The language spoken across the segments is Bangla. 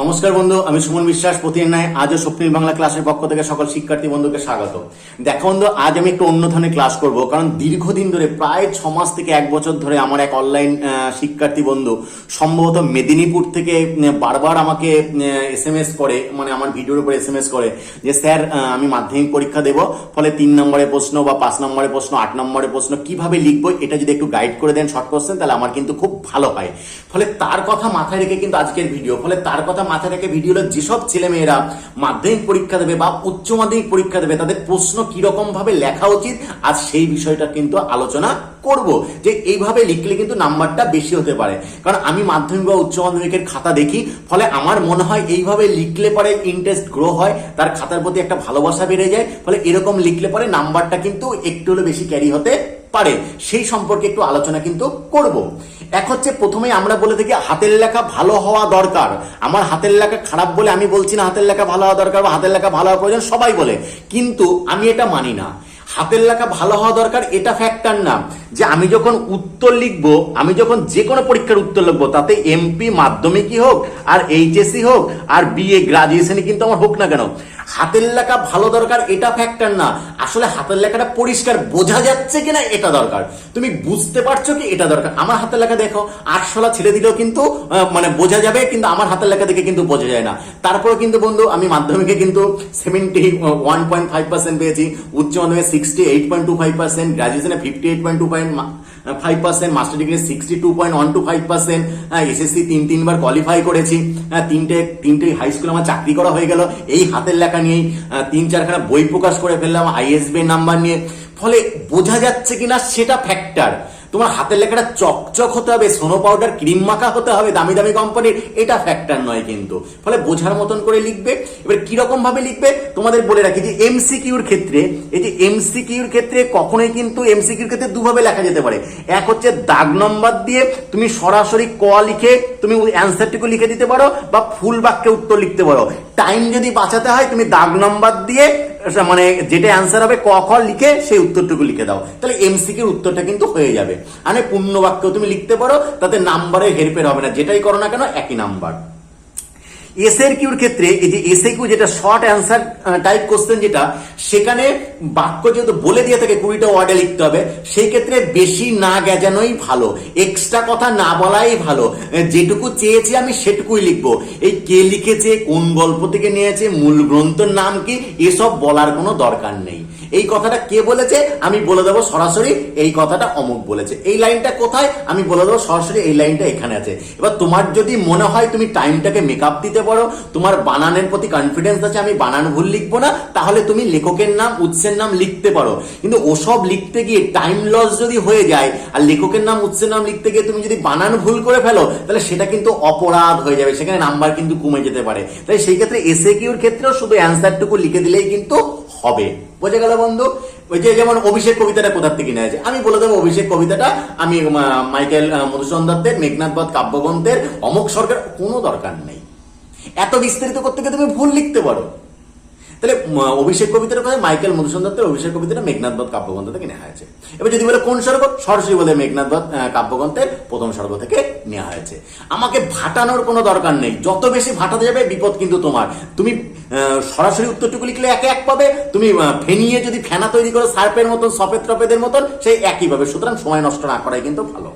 নমস্কার বন্ধু, আমি সুমন বিশ্বাস, প্রতিদিন নয়, আজও স্বপ্নিল বাংলা ক্লাসের পক্ষ থেকে সকল শিক্ষার্থী বন্ধুকে স্বাগত। দেখো বন্ধু, আজ আমি একটু অন্য ধরনের ক্লাস করব, কারণ দীর্ঘদিন ধরে, প্রায় ছ মাস থেকে এক বছর ধরে আমার এক অনলাইন শিক্ষার্থী বন্ধু, সম্ভবত মেদিনীপুর থেকে বারবার আমাকে এস এম এস করে মানে আমার ভিডিওর উপর এস এম এস করে যে, স্যার আমি মাধ্যমিক পরীক্ষা দেব, ফলে তিন নম্বরের প্রশ্ন বা পাঁচ নম্বরের প্রশ্ন, আট নম্বরের প্রশ্ন কীভাবে লিখব, এটা যদি একটু গাইড করে দেন শর্ট কোশ্চেন তাহলে আমার কিন্তু খুব ভালো হয়। ফলে তার কথা মাথায় রেখে কিন্তু আজকের ভিডিও ফলে তার কথা মাথায় রেখে ভিডিওটা যেসব ছেলেমেয়েরা মাধ্যমিক পরীক্ষা দেবে বা উচ্চ মাধ্যমিক পরীক্ষা দেবে, তাদের প্রশ্ন কীরকম ভাবে লেখা উচিত? আজ সেই বিষয়টা কিন্তু আলোচনা করব। যে এইভাবে লিখলে কিন্তু নাম্বারটা বেশি হতে পারে। কারণ আমি মাধ্যমিক বা উচ্চ মাধ্যমিকের খাতা দেখি, ফলে আমার মনে হয় এইভাবে লিখলে পরে ইন্টারেস্ট গ্রো হয়, তার খাতার প্রতি একটা ভালোবাসা বেড়ে যায়, ফলে এরকম লিখলে পরে নাম্বারটা কিন্তু একটু হলে বেশি ক্যারি হতে পারে। সেই সম্পর্কে একটু আলোচনা কিন্তু করব। এক হচ্ছে প্রথমেই আমরা বলে থাকি হাতের লেখা ভালো হওয়া দরকার। আমার হাতের লেখা খারাপ বলে আমি বলছি না হাতের লেখা ভালো হওয়া দরকার বা হাতের লেখা ভালো হওয়া প্রয়োজন, সবাই বলে। কিন্তু আমি এটা মানি না। হাতের লেখা ভালো হওয়া দরকার, এটা ফ্যাক্টর না। যে আমি যখন উত্তর লিখব, আমি যখন যে কোনো পরীক্ষার উত্তর লিখব, তাতে এমপি মাধ্যমিকই হোক, আর এইচএসসি হোক, আর বিএ গ্রাজুয়েশনই কিন্তু আমার হোক না কেন। হাতের লেখা ভালো দরকার, এটা ফ্যাক্টর না। আসলে হাতের লেখাটা পরিষ্কার বোঝা যাচ্ছে কিনা এটা দরকার। তুমি বুঝতে পারছ কি এটা দরকার? আমার হাতের লেখা দেখো আটশোলা ছেড়ে দিলেও কিন্তু মানে বোঝা যাবে, কিন্তু আমার হাতের লেখা দেখে কিন্তু বোঝা যায় না। তারপরে কিন্তু বন্ধু, আমি মাধ্যমিকে কিন্তু seventy one point five percent পেয়েছি, উচ্চ মাধ্যমিকে sixty eight point two five percent গ্রাজুয়েশনে fifty eight point two point five percent master degree sixty two point one two five percent SSC তিন তিনবার কোয়ালিফাই করেছি তিনটে তিনটে হাই স্কুলে আমার চাকরি করা হয়ে গেল। এই হাতের লেখা নিয়েই তিন চারখানা বই প্রকাশ করে ফেললাম আইএসবি নাম্বার নিয়ে। ফলে বোঝা যাচ্ছে কিনা সেটা ফ্যাক্টর তোমার হাতের লেখাটা চকচক হতে হবে, সোনো পাউডার ক্রিম মাখা হতে হবে, দামি দামি কোম্পানির এটা ফ্যাক্টর নয় কিন্তু। ফলে বোঝার মতন করে লিখবে। এবার কীরকম ভাবে লিখবে? তোমাদের বলে রাখি যে এমসিকিউর ক্ষেত্রে, এই যে এমসিকিউর ক্ষেত্রে কখনোই কিন্তু এমসিকিউর ক্ষেত্রে দুভাবে লেখা যেতে পারে। এক হচ্ছে দাগ নম্বর দিয়ে তুমি সরাসরি ক লিখে তুমি অ্যান্সারটুকু লিখে দিতে পারো বা ফুল বাক্যে উত্তর লিখতে পারো। টাইম যদি বাঁচাতে হয়, তুমি দাগ নম্বর দিয়ে মানে যেটা অ্যান্সার হবে, ক, খ লিখে সেই উত্তরটুকু লিখে দাও। তাহলে এমসিকিউর উত্তরটা কিন্তু হয়ে যাবে। মানে পূর্ণ বাক্য তুমি লিখতে পারো, তাতে নাম্বারের হেরফের হবে না। যেটাই করো না কেন, একই নাম্বার এসের কিউর ক্ষেত্রে এই যে এসে কিউ যেটা শর্ট অ্যান্সার টাইপ কোশ্চেন যেটা, সেখানে বাক্য যেহেতু বলে দিয়ে থাকে, কুড়িটা ওয়ার্ডে লিখতে হবে, সেই ক্ষেত্রে বেশি না গেজানোই ভালো। এক্সট্রা কথা না বলাই ভালো। যেটুকু চেয়েছি আমি সেটুকুই লিখব। এই কে লিখেছে, কোন গল্প থেকে নিয়েছে, মূল গ্রন্থের নাম কি, এসব বলার কোনো দরকার নেই। এই কথাটা কে বলেছে? আমি বলে দেবো সরাসরি, এই কথাটা অমুক বলেছে। এই লাইনটা কোথায়? আমি বলে দেবো সরাসরি, এই লাইনটা এখানে আছে। এবার তোমার যদি মনে হয় তুমি টাইমটাকে মেকআপ দিতে পারো, তোমার বানানের প্রতি কনফিডেন্স আছে, আমি বানান ভুল লিখব না, তাহলে তুমি লেখকের নাম, উৎসের নাম লিখতে পারো। কিন্তু ওসব লিখতে গিয়ে টাইম লস যদি হয়ে যায়, আর লেখকের নাম, উৎসের নাম লিখতে গিয়ে তুমি যদি বানান ভুল করে ফেলো, তাহলে সেটা কিন্তু অপরাধ হয়ে যাবে। সেখানে নাম্বার কিন্তু কমে যেতে পারে। তাই সেই ক্ষেত্রে এসএ কিউর ক্ষেত্রেও শুধু অ্যান্সারটুকু লিখে দিলেই কিন্তু হবে। বোঝা গেল বন্ধু? ওই যে যেমন অভিষেক কবিতাটা কোথার থেকে নেওয়া আছে আমি বলে দেবো অভিষেক কবিতাটা, আমি মাইকেল মধুসূদন দত্তের, মেঘনাথ বধ, কাব্যগ্রন্থের অমুক সরকার কোনো দরকার নেই। এত বিস্তারিত করতে গিয়ে তুমি ভুল লিখতে পারো। তাহলে অভিষেক কবিতার কথা মাইকেল মধুসূদন দত্তের, অভিষেক কবিতাটা মেঘনাথ বধ কাব্যগ্রন্থ থেকে নেওয়া হয়েছে। এবার যদি বলে কোন স্বর্গ? সরাসরি বলে মেঘনাথ বধ কাব্যগ্রন্থের প্রথম স্বর্গ থেকে নেওয়া হয়েছে। আমাকে ভাটানোর কোনো দরকার নেই। যত বেশি ভাটাতে যাবে, বিপদ কিন্তু তোমার। তুমি সরাসরি উত্তরটুকু লিখলে একে এক পাবে। তুমি ফেনিয়ে যদি ফেনা তৈরি করো, সার্পের মতন, সফেদ টপেদের মতন, সেই একই পাবে। সুতরাং সময় নষ্ট না করাই কিন্তু ভালো।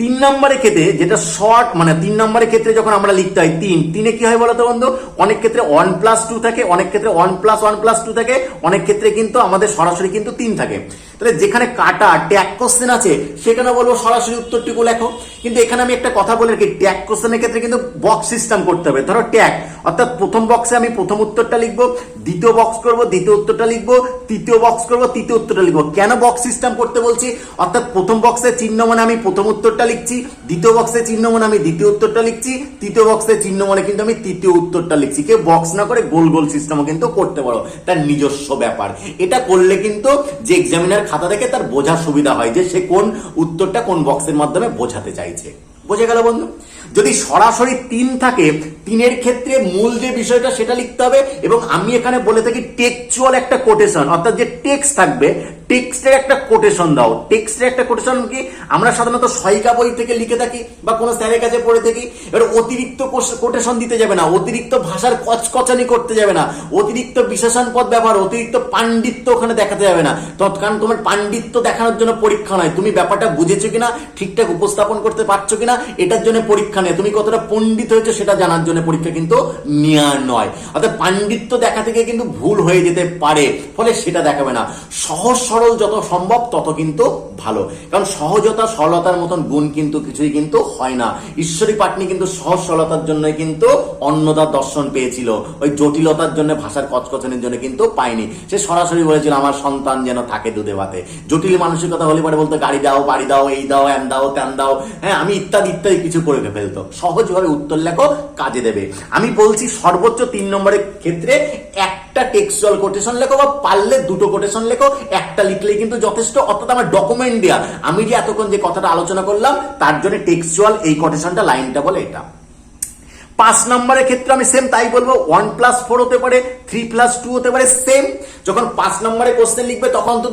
তিন নম্বরের ক্ষেত্রে যেটা শর্ট মানে তিন নম্বরের ক্ষেত্রে যখন আমরা লিখতে হয় তিন, তিনে কি হয় বলতো বন্ধু? অনেক ক্ষেত্রে ওয়ান প্লাস টু থাকে, অনেক ক্ষেত্রে one plus one plus two থাকে, অনেক ক্ষেত্রে কিন্তু আমাদের সরাসরি কিন্তু তিন থাকে। তাহলে যেখানে কাটা, ট্যাগ কোশ্চেন আছে সেখানে বলব সরাসরি উত্তরটুকু লেখো। কিন্তু এখানে আমি একটা কথা বলে রাখি, ট্যাগ কোশ্চেনের ক্ষেত্রে কিন্তু বক্স সিস্টেম করতে হবে। ধরো ট্যাগ, অর্থাৎ প্রথম বক্সে আমি প্রথম উত্তরটা লিখব, দ্বিতীয় বক্স করব, দ্বিতীয় উত্তরটা লিখব, তৃতীয় বক্স করব, তৃতীয় উত্তরটা লিখব। কেন বক্স সিস্টেম করতে বলছি? অর্থাৎ প্রথম বক্সের চিহ্ন মানে আমি প্রথম উত্তরটা লিখছি, দ্বিতীয় বক্সের চিহ্ন মানে আমি দ্বিতীয় উত্তরটা লিখছি, তৃতীয় বক্সের চিহ্ন মানে কিন্তু আমি তৃতীয় উত্তরটা লিখছি। কেউ বক্স না করে গোল গোল সিস্টেমও কিন্তু করতে পারো। তার নিজস্ব ব্যাপার। এটা করলে কিন্তু যে এক্সামিনার খাতা দেখে তার বোঝার সুবিধা হয় যে সে কোন উত্তরটা কোন বক্সের মাধ্যমে বোঝাতে চাইছে। বোঝা গেল বন্ধু? যদি সরাসরি তিন থাকে, তিনের ক্ষেত্রে মূল যে বিষয়টা সেটা লিখতে হবে এবং আমি এখানে বলে থাকি টেক্সচুয়াল একটা কোটেশন অর্থাৎ যে টেক্সট থাকবে টেক্সটের একটা কোটেশন দাও। টেক্সটের একটা কোটেশন কি? আমরা সাধারণত সহায়িকা বই থেকে লিখে থাকি বা কোনো স্যারের কাছে পড়ে থাকি, এবার অতিরিক্ত কোটেশন দিতে যাবে না, অতিরিক্ত ভাষার কচকচানি করতে যাবে না, অতিরিক্ত বিশেষণ পদ ব্যবহার, অতিরিক্ত পাণ্ডিত্য ওখানে দেখাতে যাবে না। তৎ- কারণ তোমার পাণ্ডিত্য দেখানোর জন্য পরীক্ষা নয়। তুমি ব্যাপারটা বুঝেছ কিনা, ঠিকঠাক উপস্থাপন করতে পারছ কিনা, এটার জন্য পরীক্ষা নেই তুমি কতটা পণ্ডিত হয়েছো সেটা জানার জন্য পরীক্ষা কিন্তু নেওয়া নয়। অর্থাৎ পাণ্ডিত্য দেখা থেকে কিন্তু ভুল হয়ে যেতে পারে, ফলে সেটা দেখাবে না। সহজ সরল যত সম্ভব তত কিন্তু ভালো। কারণ সহজতা সরলতার মতন গুণ কিন্তু কিছুই কিন্তু হয় না। ঈশ্বরী পাটনি কিন্তু সহজ সরলতার জন্যই কিন্তু অন্নদার দর্শন পেয়েছিল। ওই জটিলতার জন্য ভাষার কচকচনের জন্য কিন্তু পায়নি। সে সরাসরি বলেছিল, আমার সন্তান যেন থাকে দুধে ভাতে জটিল মানসিকতা হলে পরে বলতো, গাড়ি দাও, বাড়ি দাও, এই দাও, এম দাও ত্যান দাও। হ্যাঁ আমি ইত্যাদি ইত্যাদি কিছু করে ফেলতো। সহজভাবে উত্তর লেখো, কাজে দেবে। আমি বলছি সর্বোচ্চ তিন নম্বরের ক্ষেত্রে একটা টেক্সচুয়াল কোটেশন লেখো বা পারলে দুটো কোটেশন লেখো, একটা লিখলেই কিন্তু যথেষ্ট। অর্থাৎ আমার ডকুমেন্ট দেয়া। আমি যে এতক্ষণ যে কথাটা আলোচনা করলাম, তার জন্য টেক্সচুয়াল এই কোটেশনটা লাইনটা বলে এটা। পাঁচ নম্বরের ক্ষেত্রে আমি সেম তাই বলব ওয়ান প্লাস ফোর হতে পারে থ্রি প্লাস টু হতে পারে সেম যখন পাঁচ নম্বরে কোশ্চেন লিখবে, তখন তো